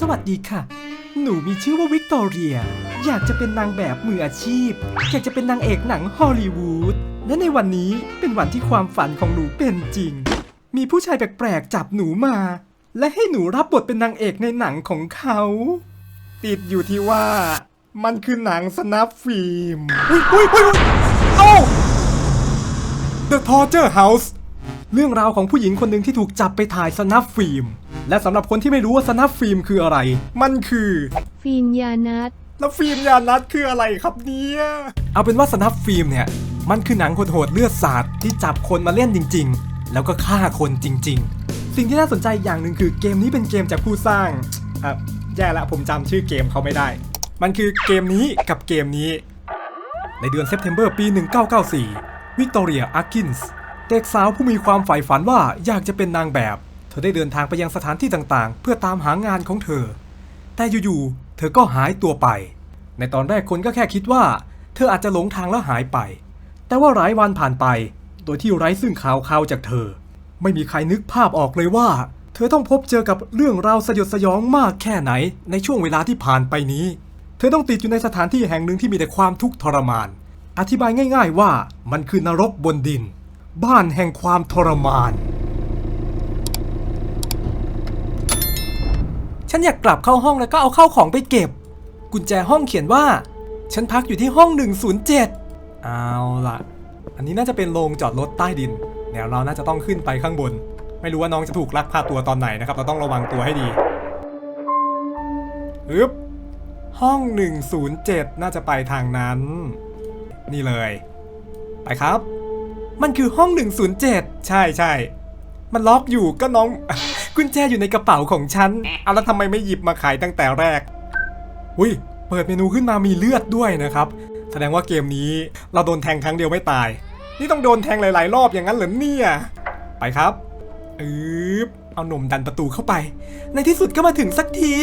สวัสดีค่ะ หนูมีชื่อว่าวิกตอเรีย อยากจะเป็นนางแบบมืออาชีพ อยากจะเป็นนางเอกหนังฮอลลีวูด และในวันนี้เป็นวันที่ความฝันของหนูเป็นจริง มีผู้ชายแปลกๆจับหนูมา และให้หนูรับบทเป็นนางเอกในหนังของเขา ติดอยู่ที่ว่า มันคือหนังสนับฟิล์ม อุ้ยอุ้ยอุ้ยอุ๊ยเอ้า The Torture House เรื่องราวของผู้หญิงคนหนึ่งที่ถูกจับไปถ่ายสนับฟิล์ม และสำหรับคนที่ไม่รู้ว่าสนับฟิล์มคืออะไร มันคือ ฟิล์มยานัทแล้วฟิล์มยานัดคืออะไรครับเนี่ยเอาเป็นว่าสนับฟิล์มเนี่ยมันคือหนังโหดๆเลือดสาดที่จับคนมาเล่นจริง ๆ แล้วก็ฆ่าคนจริง ๆ สิ่งที่น่าสนใจอย่างหนึ่งคือเกมนี้เป็นเกมจากผู้สร้างอะแย่ละผมจำชื่อเกมเขาไม่ได้ มันคือเกมนี้กับเกมนี้ ในเดือนเซปเทมเบอร์ปี 1994วิกตอเรียอาร์กินส์เด็กสาวผู้มีความใฝ่ฝันว่าอยากจะเป็นนางแบบ เธอได้เดินทางไปยังสถานที่ต่างๆ เพื่อตามหางานของเธอ แต่อยู่ๆ เธอก็หายตัวไป ในตอนแรกคนก็แค่คิดว่า เธออาจจะหลงทางแล้วหายไป แต่ว่าหลายวันผ่านไป โดยที่ไร้ซึ่งข่าวข่าวจากเธอ ไม่มีใครนึกภาพออกเลยว่า เธอต้องพบเจอกับเรื่องราวสยดสยองมากแค่ไหน ในช่วงเวลาที่ผ่านไปนี้ เธอต้องติดอยู่ในสถานที่แห่งหนึ่งที่มีแต่ความทุกข์ทรมาน อธิบายง่าย ๆว่ามันคือนรกบนดิน บ้านแห่งความทรมาน ฉันอยากกลับเข้าห้องแล้วก็เอาเข้าของไปเก็บ กุญแจห้องเขียนว่า ฉันพักอยู่ที่ห้อง 107 เอาล่ะ อันนี้น่าจะเป็นโรงจอดรถใต้ดินเดี๋ยวเราน่าจะต้องขึ้นไปข้างบน ไม่รู้ว่าน้องจะถูกลักพาตัวตอนไหนนะครับ เราต้องระวังตัวให้ดีอึ๊บห้อง 107 น่าจะไปทางนั้น นี่เลย ไปครับ มันคือห้อง 107 ใช่ใช่ มันล็อกอยู่ก็น้อง กุญแจอยู่ในกระเป๋าของฉันเอาแล้วทำไมไม่หยิบมาขายตั้งแต่แรก อุ้ย เปิดเมนูขึ้นมามีเลือดด้วยนะครับ แสดงว่าเกมนี้เราโดนแทงครั้งเดียวไม่ตาย นี่ต้องโดนแทงหลาย ๆ รอบอย่างนั้นเหรอเนี่ย ไปครับอืบเอาหนุ่มดันประตูเข้าไป ในที่สุดก็มาถึงสักที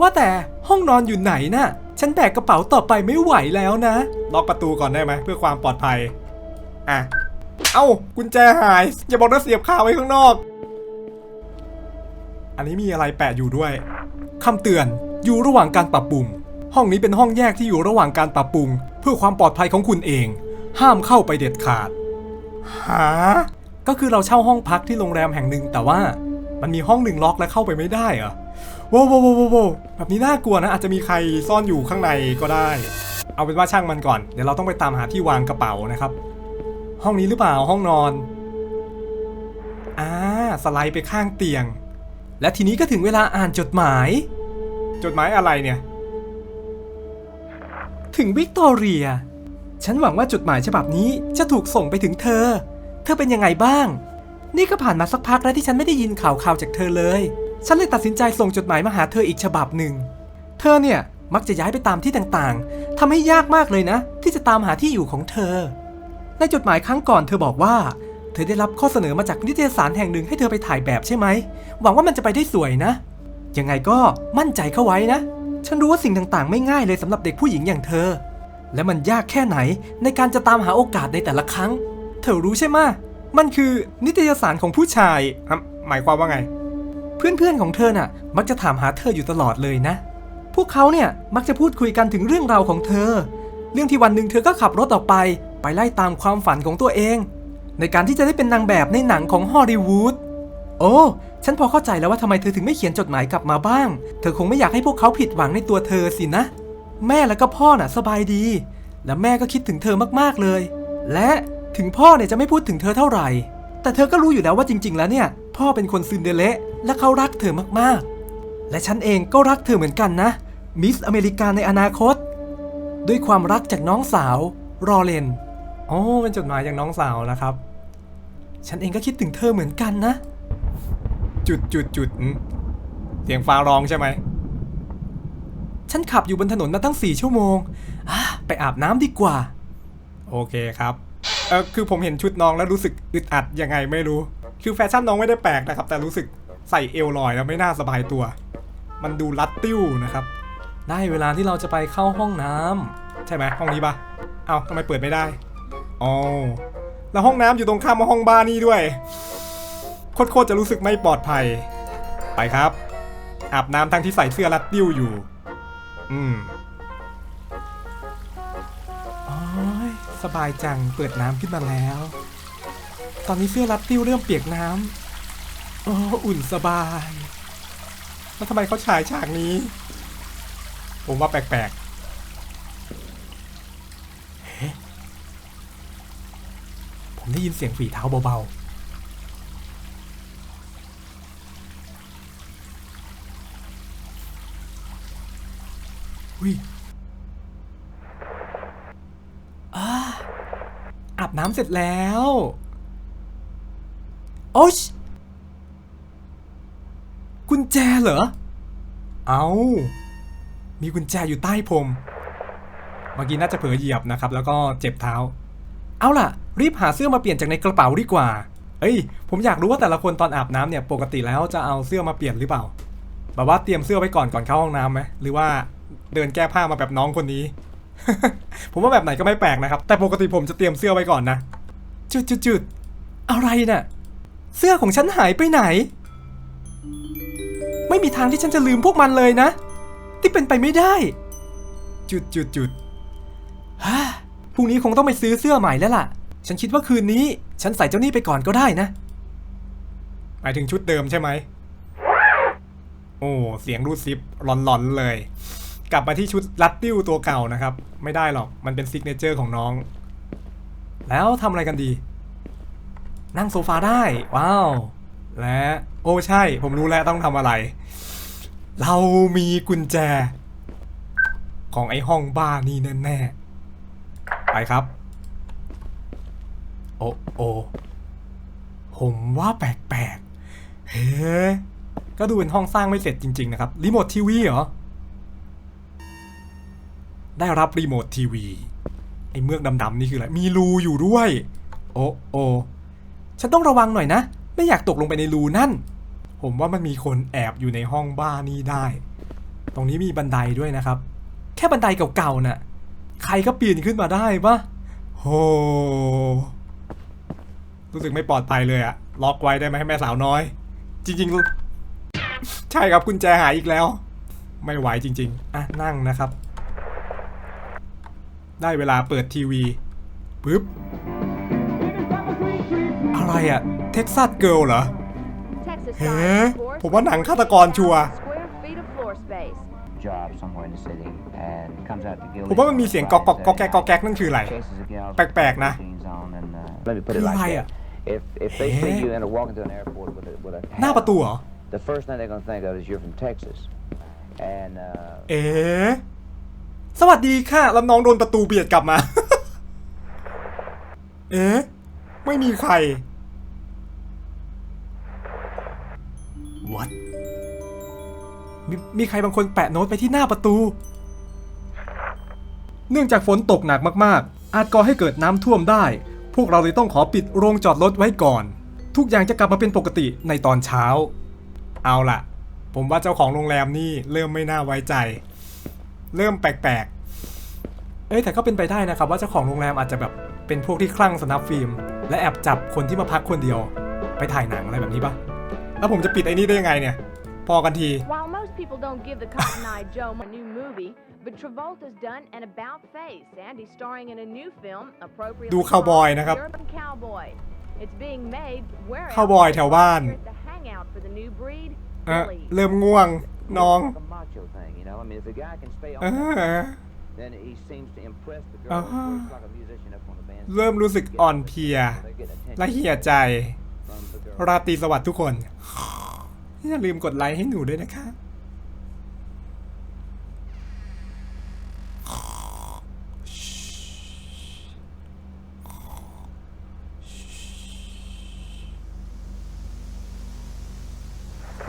ว่าแต่ห้องนอนอยู่ไหนน่ะ ฉันแบกกระเป๋าต่อไปไม่ไหวแล้วนะ ล็อกประตูก่อนได้ไหมเพื่อความปลอดภัย อะ เอ้ากุญแจหาย อย่าบอกว่าเสียบคาไว้ข้างนอก อันนี้มีอะไรแปะอยู่ด้วยคำเตือนอยู่ระหว่างการปรับปรุง ห้องนี้เป็นห้องแยกที่อยู่ระหว่างการปรับปรุง เพื่อความปลอดภัยของคุณเอง ห้ามเข้าไปเด็ดขาดหาก็คือเราเช่าห้องพักที่โรงแรมแห่งหนึ่ง แต่ว่ามันมีห้องหนึ่งล็อกและเข้าไปไม่ได้เหรอว้าวว้าวว้าวว้าวแบบนี้น่ากลัวนะ อาจจะมีใครซ่อนอยู่ข้างในก็ได้ เอาเป็นว่าช่างมันก่อน เดี๋ยวเราต้องไปตามหาที่วางกระเป๋านะครับ ห้องนี้หรือเปล่าห้องนอนอ่าสไลด์ไปข้างเตียง และทีนี้ก็ถึงเวลาอ่านจดหมาย จดหมายอะไรเนี่ย ถึงวิกตอเรีย ฉันหวังว่าจดหมายฉบับนี้จะถูกส่งไปถึงเธอ เธอเป็นยังไงบ้าง นี่ก็ผ่านมาสักพักแล้วที่ฉันไม่ได้ยินข่าวข่าวจากเธอเลย ฉันเลยตัดสินใจส่งจดหมายมาหาเธออีกฉบับหนึ่ง เธอเนี่ยมักจะย้ายไปตามที่ต่างๆทำให้ยากมากเลยนะ ที่จะตามหาที่อยู่ของเธอ ในจดหมายครั้งก่อนเธอบอกว่า เธอได้รับข้อเสนอมาจากนิตยสารแห่งหนึ่งให้เธอไปถ่ายแบบใช่ไหม หวังว่ามันจะไปได้สวยนะ ยังไงก็มั่นใจเข้าไว้นะ ฉันรู้ว่าสิ่งต่างๆ ไม่ง่ายเลยสำหรับเด็กผู้หญิงอย่างเธอ และมันยากแค่ไหนในการจะตามหาโอกาสในแต่ละครั้ง เธอรู้ใช่ไหมมันคือนิตยสารของผู้ชายอะหมายความว่าไง เพื่อนๆของเธอน่ะ มักจะถามหาเธออยู่ตลอดเลยนะ พวกเขาเนี่ยมักจะพูดคุยกันถึงเรื่องราวของเธอ เรื่องที่วันหนึ่งเธอก็ขับรถออกไป ไปไล่ตามความฝันของตัวเอง ในการที่จะได้เป็นนางแบบในหนังของฮอลลีวูดโอ้ ฉันพอเข้าใจแล้วว่าทำไมเธอถึงไม่เขียนจดหมายกลับมาบ้าง เธอคงไม่อยากให้พวกเขาผิดหวังในตัวเธอสินะ แม่และก็พ่อน่ะสบายดี และแม่ก็คิดถึงเธอมากๆเลย และถึงพ่อเนี่ยจะไม่พูดถึงเธอเท่าไหร่ แต่เธอก็รู้อยู่แล้วว่าจริง ๆ แล้วเนี่ย พ่อเป็นคนซินเดเละและเขารักเธอมากๆ และฉันเองก็รักเธอเหมือนกันนะ มิสอเมริกาในอนาคต ด้วยความรักจากน้องสาว รอเลน โอ้เป็นจดหมายจากน้องสาวนะครับ ฉันเองก็คิดถึงเธอเหมือนกันนะ จุดจุดจุดอืมเสียงฟ้าร้องใช่ไหม ฉันขับอยู่บนถนนมาตั้งสี่ชั่วโมงอะไปอาบน้ำดีกว่า โอเคครับ เออคือผมเห็นชุดน้องแล้วรู้สึกอึดอัดยังไงไม่รู้ คือแฟชั่นน้องไม่ได้แปลกนะครับ แต่รู้สึกใส่เอวลอยแล้วไม่น่าสบายตัว มันดูรัดติ้วนะครับ ได้เวลาที่เราจะไปเข้าห้องน้ำใช่ไหมห้องนี้ปะเอา้าทำไมเปิดไม่ได้อ๋อ แล้วห้องน้ำอยู่ตรงข้ามห้องบ้านนี่ด้วย โคตรจะรู้สึกไม่ปลอดภัย ไปครับ อาบน้ำทั้งที่ใส่เสื้อรัดดิ้วอยู่ อืมอ้ยสบายจัง เปิดน้ำขึ้นมาแล้ว ตอนนี้เสื้อรัดติ้วเริ่มเปียกน้ำโอ้อุ่นสบาย แล้วทำไมเขาฉายฉากนี้ ผมว่าแปลกๆเฮ้ ผมได้ยินเสียงฝีเท้าเบาๆอุ้ยอาอาบน้ำเสร็จแล้ว โอ๊ชกุญแจเหรอ เอามีกุญแจอยู่ใต้ผม เมื่อกี้น่าจะเผลอเหยียบนะครับ แล้วก็เจ็บเท้า เอาล่ะ รีบหาเสื้อมาเปลี่ยนจากในกระเป๋าดีกว่า เอ้ย ผมอยากรู้ว่าแต่ละคนตอนอาบน้ำเนี่ยปกติแล้วจะเอาเสื้อมาเปลี่ยนหรือเปล่า แบบว่าเตรียมเสื้อไว้ก่อนก่อนเข้าห้องน้ำไหมหรือว่าเดินแก้ผ้ามาแบบน้องคนนี้ ผมว่าแบบไหนก็ไม่แปลกนะครับ แต่ปกติผมจะเตรียมเสื้อไว้ก่อนนะ จุดจุดจุดอะไรน่ะ เสื้อของฉันหายไปไหน ไม่มีทางที่ฉันจะลืมพวกมันเลยนะ ที่เป็นไปไม่ได้ จุดจุดจุดฮ่าพรุ่งนี้คงต้องไปซื้อเสื้อใหม่แล้วล่ะ ฉันคิดว่าคืนนี้ ฉันใส่เจ้านี่ไปก่อนก็ได้นะ หมายถึงชุดเดิมใช่ไหม โอ้ เสียงรูดซิปหลอนๆเลย กลับมาที่ชุดลัดติ้วตัวเก่านะครับ ไม่ได้หรอก มันเป็นซิกเนเจอร์ของน้อง แล้วทำอะไรกันดี นั่งโซฟาได้ ว้าว และ โอ้ใช่ ผมรู้แล้วต้องทำอะไร เรามีกุญแจ ของไอ้ห้องบ้านนี่แน่ๆ ไปครับ โอ้โอผมว่าแปลกๆ เฮ้ก็ดูเป็นห้องสร้างไม่เสร็จจริง ๆ นะครับ รีโมททีวีเหรอ ได้รับรีโมททีวี ไอ้เมือกดำๆนี่คืออะไร มีรูอยู่ด้วย โอ้โอ ฉันต้องระวังหน่อยนะ ไม่อยากตกลงไปในรูนั่น ผมว่ามันมีคนแอบอยู่ในห้องบ้านนี่ได้ ตรงนี้มีบันไดด้วยนะครับ แค่บันไดเก่าๆน่ะ ใครก็ปีนขึ้นมาได้ปะโห รู้สึกไม่ปลอดภัยเลยอะล็อกไว้ได้ไหมให้แม่สาวน้อย จริงๆ ใช่ครับกุญแจหายอีกแล้ว ไม่ไหวจริง ๆอะนั่งนะครับ ได้เวลาเปิดทีวีปึ๊บอะไรอะเท็กซัสเกิลเหรอ Texas เฮ้ science, of course, ผมว่าหนังฆาตกรชัวร์ square feet of floor space. job somewhere in the city and comes out to Gilly. ผมว่ามันมีเสียงก๊อกก๊อกก๊อกแก๊กก๊อกแก๊กนั่นคืออะไร Chases a gal แปลกๆนะ jeans on and, uh, let me put it คือ like อะไร that. อะ If if they Eh? see you enter walk into an airport with a with a หน้าประตูเหรอ the first thing they're gonna think of is you're from Texas. And uh, เอ๋สวัสดีค่ะแล้วน้องโดนประตูเบียดกลับมา เอ๊ะไม่มีใคร What มีมีใครบางคนแปะโน้ตไปที่หน้าประตู เนื่องจากฝนตกหนักมากๆ อาจก่อให้เกิดน้ำท่วมได้ พวกเราเลยต้องขอปิดโรงจอดรถไว้ก่อน ทุกอย่างจะกลับมาเป็นปกติในตอนเช้า เอาล่ะ ผมว่าเจ้าของโรงแรมนี่เริ่มไม่น่าไว้ใจ เริ่มแปลกๆ เอ้ยแต่ก็เป็นไปได้นะครับ ว่าเจ้าของโรงแรมอาจจะแบบเป็นพวกที่คลั่งสนับฟิล์ม และแอบจับคนที่มาพักคนเดียว ไปถ่ายหนังอะไรแบบนี้ปะแล้วผมจะปิดไอ้นี่ได้ยังไงเนี่ย พอกันที While most people don't give the Cotton Eye Joe a new movie, but Travolta's done an about face, and he's starring in a new film, appropriately ดู cowboy นะครับ called Urban Cowboy. It's being made where else Cowboy แถวบ้าน but the hangout for the new breed, เอะ Philly. เริ่มง่วงน้อง like a macho thing, you know. I mean, if the guy can stay เอ on, that, อ then he seems to impress the girl. Uh-huh. Works like a musician up on the band. เริ่มรู้สึกอ่อนเพลีย They're getting attention และเหี่ยใจ from the girl. ราตรีสวัสดิ์ทุกคน อย่าลืมกดไลค์ให้หนูด้วยนะคะ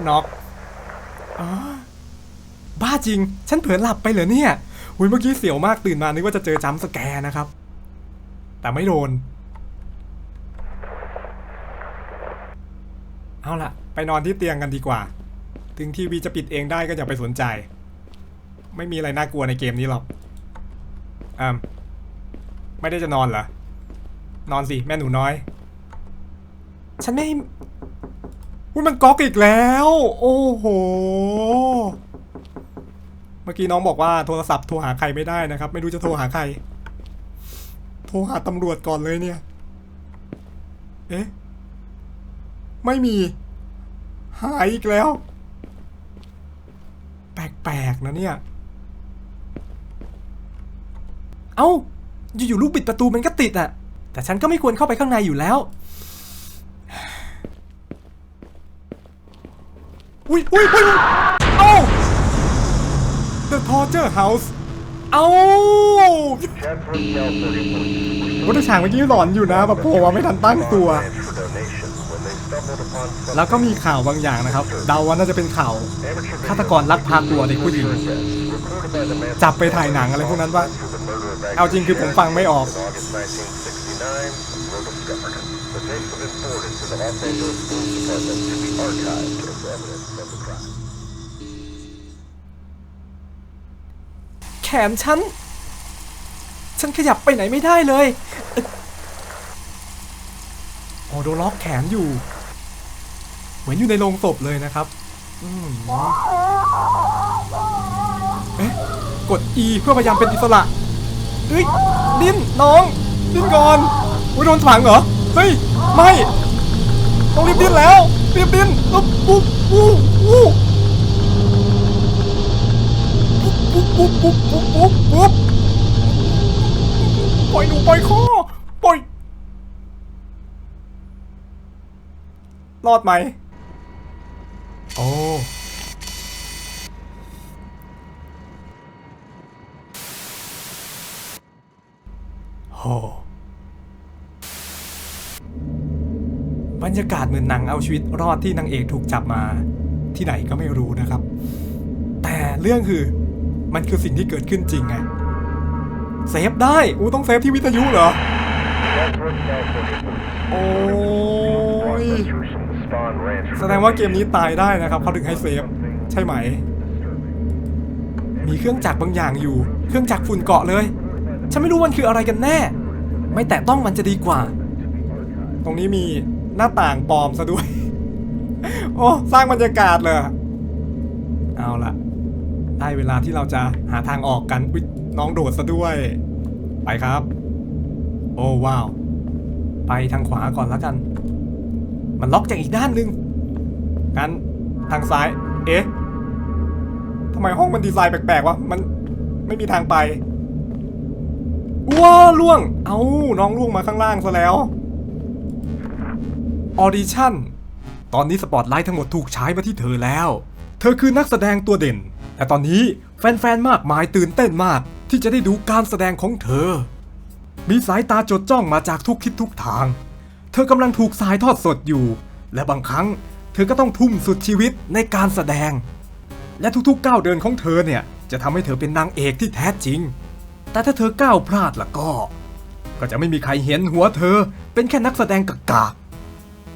น็อกอบ้าจริง ฉันเผลอหลับไปเหรอเนี่ยอุยเมื่อกี้เสียวมากตื่นมานึกว่าจะเจอจัมสแกร์นะครับ แต่ไม่โดน เอาล่ะ ไปนอนที่เตียงกันดีกว่า ถึงทีวีจะปิดเองได้ก็อย่าไปสนใจ ไม่มีอะไรน่ากลัวในเกมนี้หรอกอ่าไม่ได้จะนอนเหรอ นอนสิ แม่หนูน้อย ฉันไม่ อุ้ยมันก๊อกอีกแล้ว โอ้โห เมื่อกี้น้องบอกว่าโทรศัพท์โทรหาใครไม่ได้นะครับ ไม่รู้จะโทรหาใคร โทรหาตำรวจก่อนเลยเนี่ย เอ๊ะ ไม่มี หายอีกแล้ว แปลกๆนะเนี่ย เอ้า อยู่ๆลูกบิดประตูมันก็ติดอะแต่ฉันก็ไม่ควรเข้าไปข้างในอยู่แล้ว อุ้ยอุ้ยอุ้ยเอ้า The Torture House เอ้าวัตฉากเมื่อกี้หลอนอยู่นะแบบโผล่มาไม่ทันตั้งตัว แล้วก็มีข่าวบางอย่างนะครับ เดาว่าน่าจะเป็นข่าวฆาตกรลักพาตัวเด็กผู้หญิง จับไปถ่ายหนังอะไรพวกนั้นว่า เอาจริงคือผมฟังไม่ออก แขนฉัน ฉันขยับไปไหนไม่ได้เลยอ๊ะโอ้โดนล็อกแขนอยู่ เหมือนอยู่ในโรงศพเลยนะครับ อืมเอ๊ะ กด E เพื่อพยายามเป็นอิสระเฮ้ยดิ้นน้องดิ้นก่อน อุ้ยโดนฝังเหรอ เฮ้ย ไม่ ต้องรีบดิ้นแล้ว รีบดิ้นปุ๊บปุ๊บปุ๊บปุ๊บปุ๊บปุ๊บปุ๊บปุ๊บปุ๊บปุ๊บปล่อยหนูปล่อยคอปล่อย รอดไหม โอ้ โห บรร ยากาศเหมือนหนังเอาชีวิตรอดที่นางเอกถูกจับมาที่ไหนก็ไม่รู้นะครับ แต่เรื่องคือมันคือสิ่งที่เกิดขึ้นจริงไงเซฟได้อูต้องเซฟที่วิทยุเหรอ โอ้ยแสดงว่าเกมนี้ตายได้นะครับเขาถึงให้เซฟ ใช่ไหม มีเครื่องจักรบางอย่างอยู่ เครื่องจักรฝุ่นเกาะเลย ฉันไม่รู้มันคืออะไรกันแน่ ไม่แตะต้องมันจะดีกว่า ตรงนี้มี หน้าต่างปลอมซะด้วย โอ้ สร้างบรรยากาศเลย เอาละได้เวลาที่เราจะหาทางออกกันอุ๊ยน้องโดดซะด้วย ไปครับ โอ้ว้าว ไปทางขวาก่อนแล้วกัน มันล็อกจากอีกด้านหนึ่งงั้นทางซ้าย เอ๊ะทำไมห้องมันดีไซน์แปลกๆวะ มันไม่มีทางไปว้าล่วง เอาน้องล่วงมาข้างล่างซะแล้ว ออดิชั่น ตอนนี้สปอตไลท์ทั้งหมดถูกใช้มาที่เธอแล้ว เธอคือนักแสดงตัวเด่น แต่ตอนนี้แฟนๆ มากมายตื่นเต้นมากที่จะได้ดูการแสดงของเธอ มีสายตาจดจ้องมาจากทุกทิศทุกทาง เธอกำลังถูกสายทอดสดอยู่ และบางครั้งเธอก็ต้องทุ่มสุดชีวิตในการแสดง และทุกๆก้าวเดินของเธอเนี่ยจะทำให้เธอเป็นนางเอกที่แท้จริง แต่ถ้าเธอก้าวพลาดล่ะก็ ก็จะไม่มีใครเห็นหัวเธอเป็นแค่นักแสดงกากๆ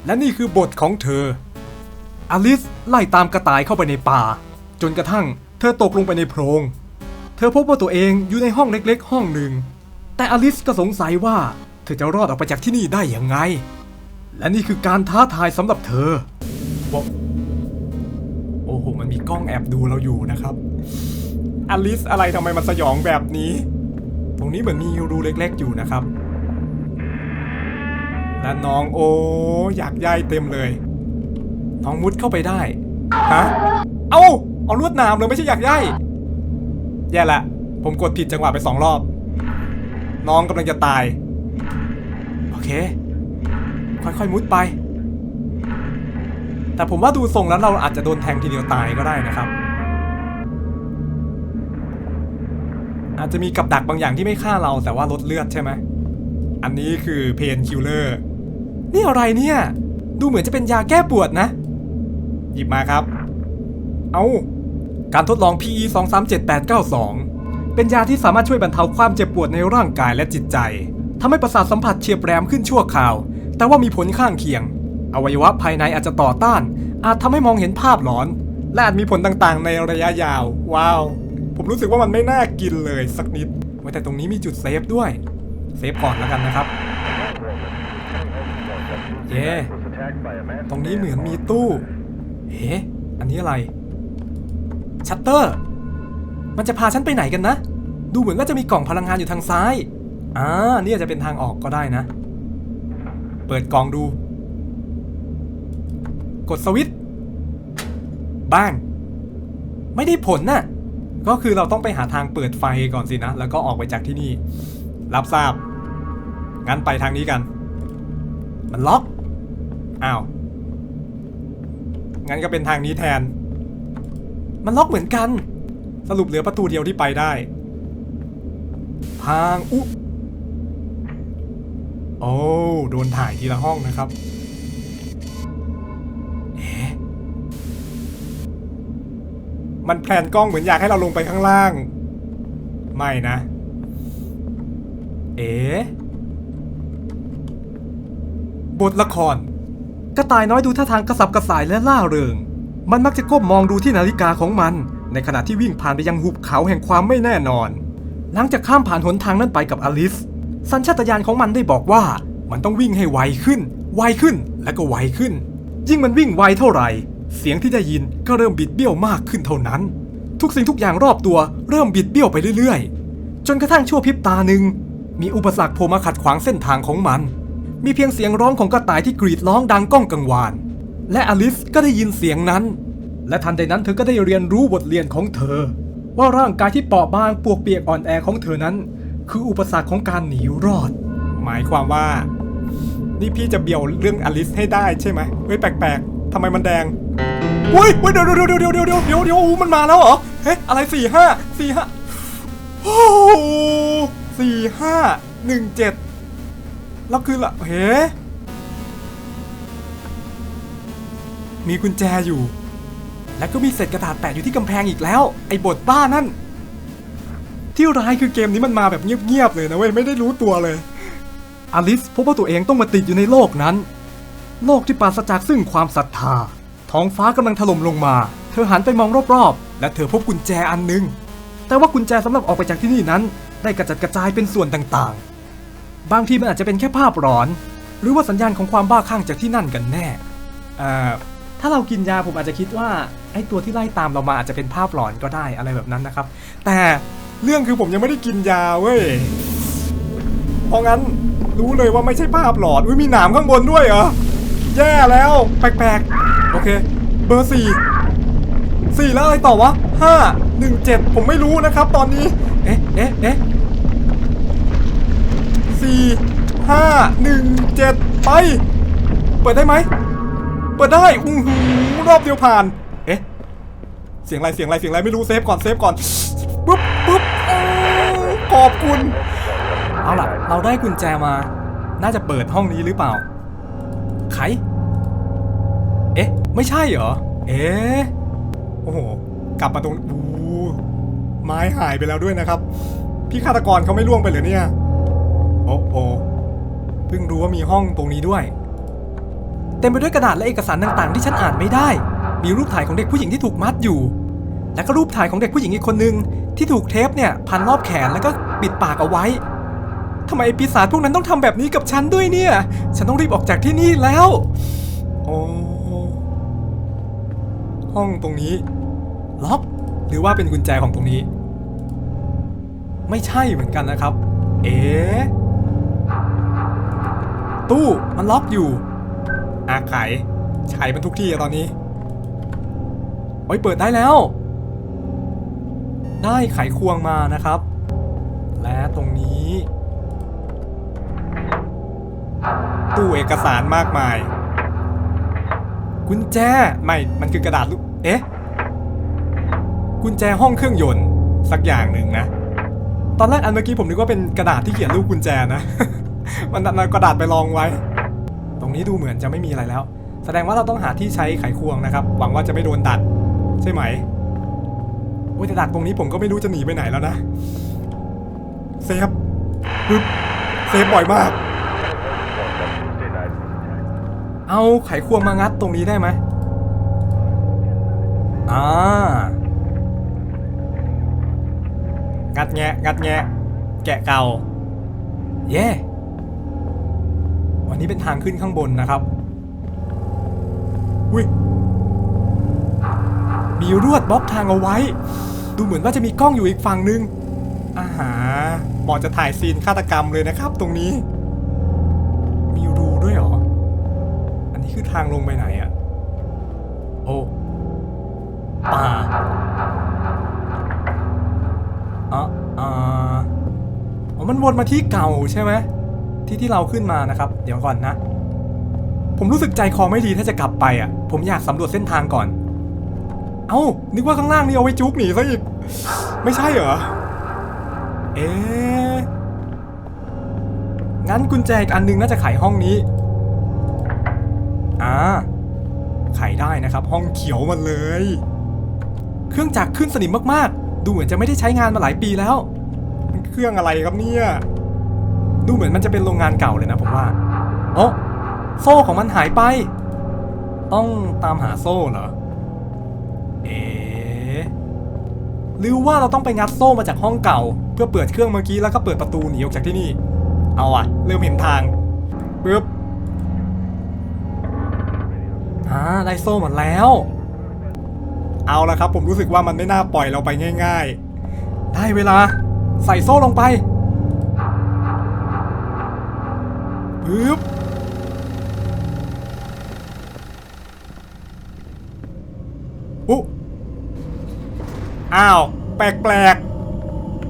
และนี่คือบทของเธอ อลิสไล่ตามกระต่ายเข้าไปในป่า จนกระทั่งเธอตกลงไปในโพรง เธอพบว่าตัวเองอยู่ในห้องเล็กๆ ห้องหนึ่ง แต่อลิสก็สงสัยว่าเธอจะรอดออกไปจากที่นี่ได้อยังไง และนี่คือการท้าทายสำหรับเธอ โอ้โห มันมีกล้องแอบดูเราอยู่นะครับ อลิสอะไรทำไมมันสยองแบบนี้ ตรงนี้เหมือนมีรูเล็กๆอยู่นะครับ และน้องโอ้อยากย่ายเต็มเลย น้องมุดเข้าไปได้ ฮะ เอาเอาลวดนามเลยไม่ใช่อยากย่ายแย่ละ ผมกดผิดจังหวะไปสองรอบ น้องกำลังจะตาย โอเค ค่อยๆมุดไป แต่ผมว่าดูทรงแล้วเราอาจจะโดนแทงทีเดียวตายก็ได้นะครับ อาจจะมีกับดักบางอย่างที่ไม่ฆ่าเราแต่ว่าลดเลือดใช่ไหมอันนี้คือเพนคิลเลอร์ นี่อะไรเนี่ย ดูเหมือนจะเป็นยาแก้ปวดนะ หยิบมาครับ เอาการทดลอง PE 237892 เป็นยาที่สามารถช่วยบรรเทาความเจ็บปวดในร่างกายและจิตใจทำให้ประสาทสัมผัสเฉียบแหลมขึ้นชั่วคราว แต่ว่ามีผลข้างเคียง อวัยวะภายในอาจจะต่อต้าน อาจทำให้มองเห็นภาพหลอน และอาจมีผลต่างๆ ในระยะยาว ว้าว ผมรู้สึกว่ามันไม่น่ากินเลยสักนิดไว้แต่ตรงนี้มีจุดเซฟด้วย เซฟก่อนแล้วกันนะครับ เย้ตรงนี้เหมือนมีตู้เอ๊อันนี้อะไร ชัตเตอร์ มันจะพาฉันไปไหนกันนะ ดูเหมือนว่าจะมีกล่องพลังงานอยู่ทางซ้าย อ่านี่อาจจะเป็นทางออกก็ได้นะ เปิดกล่องดู กดสวิตช์บ้าง ไม่ได้ผลน่ะ ก็คือเราต้องไปหาทางเปิดไฟก่อนสินะ แล้วก็ออกไปจากที่นี่ รับทราบ งั้นไปทางนี้กัน มันล็อก อ้าว งั้นก็เป็นทางนี้แทน มันล็อกเหมือนกัน สรุปเหลือประตูเดียวที่ไปได้ ทางอุโอ้โดนถ่ายทีละห้องนะครับเอ๊มันแพลนกล้องเหมือนอยากให้เราลงไปข้างล่าง ไม่นะ เอ๊บทละคร กระต่ายน้อยดูท่าทางกระสับกระส่ายและล่าเริง มันมักจะก้มมองดูที่นาฬิกาของมัน ในขณะที่วิ่งผ่านไปยังหุบเขาแห่งความไม่แน่นอน หลังจากข้ามผ่านหนทางนั้นไปกับอลิส สัญชาตญาณของมันได้บอกว่ามันต้องวิ่งให้ไวขึ้น ไวขึ้นและก็ไวขึ้น ยิ่งมันวิ่งไวเท่าไหร่ เสียงที่ได้ยินก็เริ่มบิดเบี้ยวมากขึ้นเท่านั้น ทุกสิ่งทุกอย่างรอบตัวเริ่มบิดเบี้ยวไปเรื่อยๆ จนกระทั่งชั่วพริบตาหนึ่งมีอุปสรรคโผล่มาขัดขวางเส้นทางของมัน มีเพียงเสียงร้องของกระต่ายที่กรีดร้องดังก้องกังวาน และอลิสก็ได้ยินเสียงนั้น และทันใดนั้นเธอก็ได้เรียนรู้บทเรียนของเธอ ว่าร่างกายที่เปราะบางปวกเปียกอ่อนแอของเธอนั้น คืออุปสรรคของการหนีรอด หมายความว่า นี่พี่จะเบี่ยวเรื่องอลิสให้ได้ใช่ไหมเฮ้ยแปลกๆทำไมมันแดงอุ้ยอุ้ยเดี๋ยวเดี๋ยวเดี๋ยวเดี๋ยวเดี๋ยวเดี๋ยวเดี๋ยวเดี๋ยวอู้มันมาแล้วเหรอเฮ้ยอะไรสี่ห้าสี่ห้าโอ้สี่ห้าหนึ่งเจ็ด แล้วคือละเฮ้มีกุญแจอยู่ แล้วก็มีเศษกระดาษแปะอยู่ที่กำแพงอีกแล้ว ไอ้บทบ้านั่น ที่ร้ายคือเกมนี้มันมาแบบเงียบๆเลยนะเว้ยไม่ได้รู้ตัวเลย อลิสพบว่าตัวเองต้องมาติดอยู่ในโลกนั้น โลกที่ปราศจากซึ่งความศรัทธา ท้องฟ้ากำลังถล่มลงมา เธอหันไปมองรอบๆ และเธอพบกุญแจอันหนึงแต่ว่ากุญแจสำหรับออกไปจากที่นี่นั้น ได้กระจัดกระจายเป็นส่วนต่างๆ บางทีมันอาจจะเป็นแค่ภาพหลอน หรือว่าสัญญาณของความบ้าคลั่งจากที่นั่นกันแน่เอ่อถ้าเรากินยาผมอาจจะคิดว่าไอ้ตัวที่ไล่ตามเรามาอาจจะเป็นภาพหลอนก็ได้อะไรแบบนั้นนะครับ แต่เรื่องคือผมยังไม่ได้กินยาเว้ยเพราะงั้นรู้เลยว่าไม่ใช่ภาพหลอนอุ้ยมีหนามข้างบนด้วยเหรอแย่แล้วแปลกๆโอเค เบอร์สี่สี่แล้วอะไรต่อวะห้าหนึ่งเจ็ดผมไม่รู้นะครับ ตอนนี้ เอ๊ะเอ๊ะเอ๊ะ สี่ห้าหนึ่งเจ็ดไป เปิดได้ไหม เปิดได้อู้หูรอบเดียวผ่าน เอ๊ะ เสียงอะไร เสียงอะไร เสียงอะไร ไม่รู้ เซฟก่อน เซฟก่อน ปุ๊บปุ๊บอ้ขอบคุณ เอาล่ะ เราได้กุญแจมา น่าจะเปิดห้องนี้หรือเปล่า ไข เอ๊ะ ไม่ใช่เหรอ เอ๊ะ โอ้โห กลับมาตรงอู้ไม้หายไปแล้วด้วยนะครับ พี่ฆาตกรเขาไม่ล่วงไปเหรอเนี่ย โอ้โหเพิ่งรู้ว่ามีห้องตรงนี้ด้วย เต็มไปด้วยกระดาษและเอกสารต่างๆ ที่ฉันอ่านไม่ได้ มีรูปถ่ายของเด็กผู้หญิงที่ถูกมัดอยู่ และก็รูปถ่ายของเด็กผู้หญิงอีกคนนึง ที่ถูกเทปเนี่ยพันรอบแขนแล้วก็ปิดปากเอาไว้ทำไมไอ้ปีศาจพวกนั้นต้องทำแบบนี้กับฉันด้วยเนี่ย ฉันต้องรีบออกจากที่นี่แล้ว โอ้ห้องตรงนี้ ล็อก หรือว่าเป็นกุญแจของตรงนี้ ไม่ใช่เหมือนกันนะครับ เอ๊ะ ตู้มันล็อกอยู่อาไขไขมันทุกที่อะตอนนี้โอ้ยเปิดได้แล้ว ได้ไขควงมานะครับ และตรงนี้ ตู้เอกสารมากมาย กุญแจไม่มันคือกระดาษลูกเอ๊ะกุญแจห้องเครื่องยนต์สักอย่างหนึ่งนะ ตอนแรกอันเมื่อกี้ผมนึกว่าเป็นกระดาษที่เขียนรูปกุญแจนะ มันเอากระดาษไปรองไว้ ตรงนี้ดูเหมือนจะไม่มีอะไรแล้ว แสดงว่าเราต้องหาที่ใช้ไขควงนะครับ หวังว่าจะไม่โดนดัด ใช่ไหมโอ้ยแต่ดัดตรงนี้ผมก็ไม่รู้จะหนีไปไหนแล้วนะ เซฟปึ๊บเซฟบ่อยมาก เอาไขควงมางัดตรงนี้ได้ไหมอ่า งัดแงะงัดแงะ แกะเก่า เย่ วันนี้เป็นทางขึ้นข้างบนนะครับอุ้ยมีรวดบล็อกทางเอาไว้ ดูเหมือนว่าจะมีกล้องอยู่อีกฝั่งนึงอาหาหมาะจะถ่ายซีนฆาตกรรมเลยนะครับ ตรงนี้ มีรูด้วยเหรอ อันนี้คือทางลงไปไหนอะโอ้ป่าอะอ่าอ๋อมันวนมาที่เก่าใช่ไหม ที่ที่เราขึ้นมานะครับ เดี๋ยวก่อนนะ ผมรู้สึกใจคอไม่ดีถ้าจะกลับไปอะ ผมอยากสำรวจเส้นทางก่อน เอ้านึกว่าข้างล่างนี่เอาไว้จุกหนีซะอีก ไม่ใช่เหรอ เอ๊งั้นกุญแจอีกอันหนึงน่าจะไขห้องนี้ อ่า ไขได้นะครับ ห้องเขียวมันเลย เครื่องจักรขึ้นสนิมมากๆ ดูเหมือนจะไม่ได้ใช้งานมาหลายปีแล้ว มันเครื่องอะไรครับเนี่ย ดูเหมือนมันจะเป็นโรงงานเก่าเลยนะผมว่าโอ้โซ่ของมันหายไป ต้องตามหาโซ่เหรอ เอ๊ะหรือว่าเราต้องไปงัดโซ่มาจากห้องเก่า เพื่อเปิดเครื่องเมื่อกี้แล้วก็เปิดประตูหนีออกจากที่นี่ เอาอะเริ่มเห็นทางปึ๊บอ่าได้โซ่หมดแล้ว เอาละครับ ผมรู้สึกว่ามันไม่น่าปล่อยเราไปง่าย ๆ ได้เวลา ใส่โซ่ลงไป ปึ๊บอุ๊อ้าว แปลกแปลก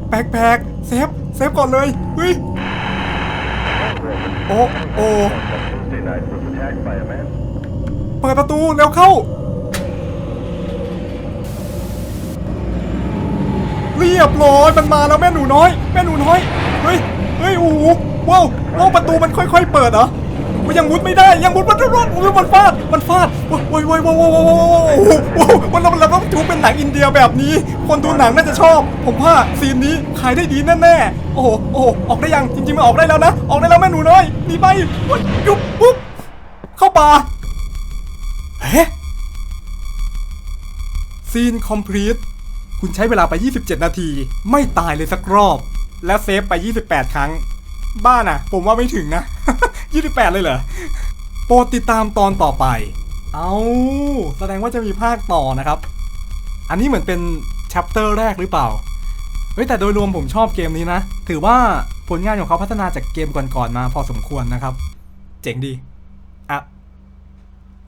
แปลกแปลกเซฟ เซฟก่อนเลยเฮ้ยโอ้โอ้เปิดประตูเร็วเข้าเรียบร้อยมันมาแล้วแม่หนูน้อย แม่หนูน้อย เฮ้ย เฮ้ย โอ้โห ว้าวว้าวประตูมันค่อย ๆ เปิดเหรอมันยังมุดไม่ได้ยังมุดมันรอดโอ้ยมันฟาดมันฟาดว้าวว้าวว้าวว้าวว้าวว้าวว้าวมันเราเราต้องถือเป็นหนังอินเดียแบบนี้ คนดูหนังน่าจะชอบ ผมว่าซีนนี้ขายได้ดีแน่ๆโอ้โหโอ้โหออกได้ยังจริงๆมันออกได้แล้วนะ ออกได้แล้วแม่หนูน้อยหนีไปยุบปุ๊บเข้าป่าเฮ้ซีนคอมพลีทคุณใช้เวลาไป 27 นาที ไม่ตายเลยสักรอบ และเซฟไป 28 ครั้ง บ้าน่ะผมว่าไม่ถึงนะ 28 เลยเหรอ โปรดติดตามตอนต่อไป เอาแสดงว่าจะมีภาคต่อนะครับ อันนี้เหมือนเป็นแชปเตอร์แรกหรือเปล่า เฮ้ยแต่โดยรวมผมชอบเกมนี้นะ ถือว่าผลงานของเขาพัฒนาจากเกมก่อนๆมาพอสมควรนะครับ เจ๋งดีอะ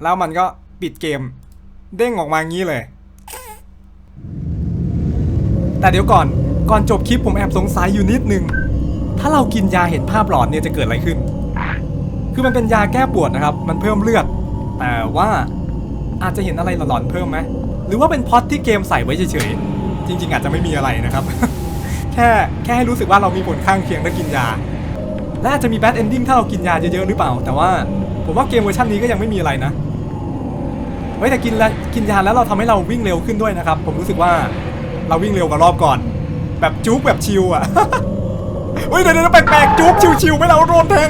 แล้วมันก็ปิดเกม เด้งออกมางี้เลย แต่เดี๋ยวก่อนก่อนจบคลิปผมแอบสงสัยอยู่นิดนึง ถ้าเรากินยาเห็นภาพหลอนเนี่ยจะเกิดอะไรขึ้น คือมันเป็นยาแก้ปวดนะครับ มันเพิ่มเลือด แต่ว่าอาจจะเห็นอะไรหลอนๆเพิ่มไหม หรือว่าเป็นพ็อตที่เกมใส่ไว้เฉยๆ จริง ๆ อาจจะไม่มีอะไรนะครับ แค่แค่ให้รู้สึกว่าเรามีผลข้างเคียงถ้ากินยา และอาจจะมีแบดเอนดิ้งถ้าเรากินยาเยอะๆหรือเปล่า แต่ว่าผมว่าเกมเวอร์ชันนี้ก็ยังไม่มีอะไรนะ เฮ้ยแต่กินแล้วกินยาแล้วเราทำให้เราวิ่งเร็วขึ้นด้วยนะครับ ผมรู้สึกว่าเราวิ่งเร็วกว่ารอบก่อน แบบจุกแบบชิวอะ เฮ้ยเดี๋ยวเดี๋ยวแปลกๆจุกชิวๆไม่เราโดนแทง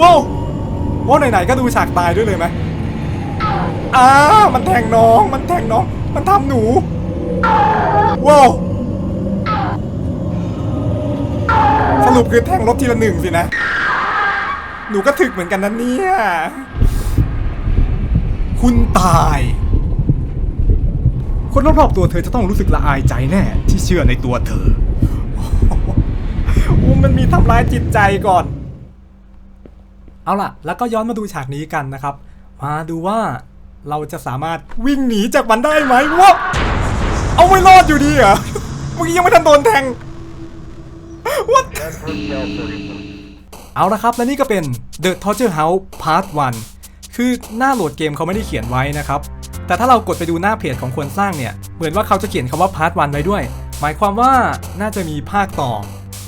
ว้าวว้าวไหนๆก็ดูฉากตายด้วยเลยไหมอ้ามันแทงน้องมันแทงน้อง มันทำหนูว้าวสรุปคือแทงลบทีละหนึ่งสินะ หนูก็ถึกเหมือนกันนะเนี่ย คุณตาย คนรอบๆตัวเธอจะต้องรู้สึกละอายใจแน่ ที่เชื่อในตัวเธอ มันมีทำร้ายจิตใจก่อน เอาล่ะ แล้วก็ย้อนมาดูฉากนี้กันนะครับ มาดูว่าเราจะสามารถวิ่งหนีจากมันได้ไหมวะเอาไม่รอดอยู่ดีเหรอเมื่อกี้ยังไม่ทันโดนแทง What เอาละครับ และนี่ก็เป็น The Torture House Part 1 คือหน้าโหลดเกมเขาไม่ได้เขียนไว้นะครับ แต่ถ้าเรากดไปดูหน้าเพจของคนสร้างเนี่ย เหมือนว่าเขาจะเขียนคำว่า Part 1 ไว้ด้วย หมายความว่าน่าจะมีภาคต่อ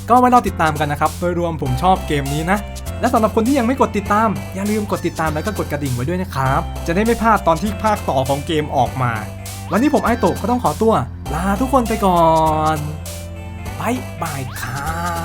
ก็ไว้รอติดตามกันนะครับ โดยรวมผมชอบเกมนี้นะ และสำหรับคนที่ยังไม่กดติดตาม อย่าลืมกดติดตามแล้วก็กดกระดิ่งไว้ด้วยนะครับ จะได้ไม่พลาดตอนที่ภาคต่อของเกมออกมา วันนี้ผมไอโตะก็ต้องขอตัว ลาทุกคนไปก่อนบายบายครับ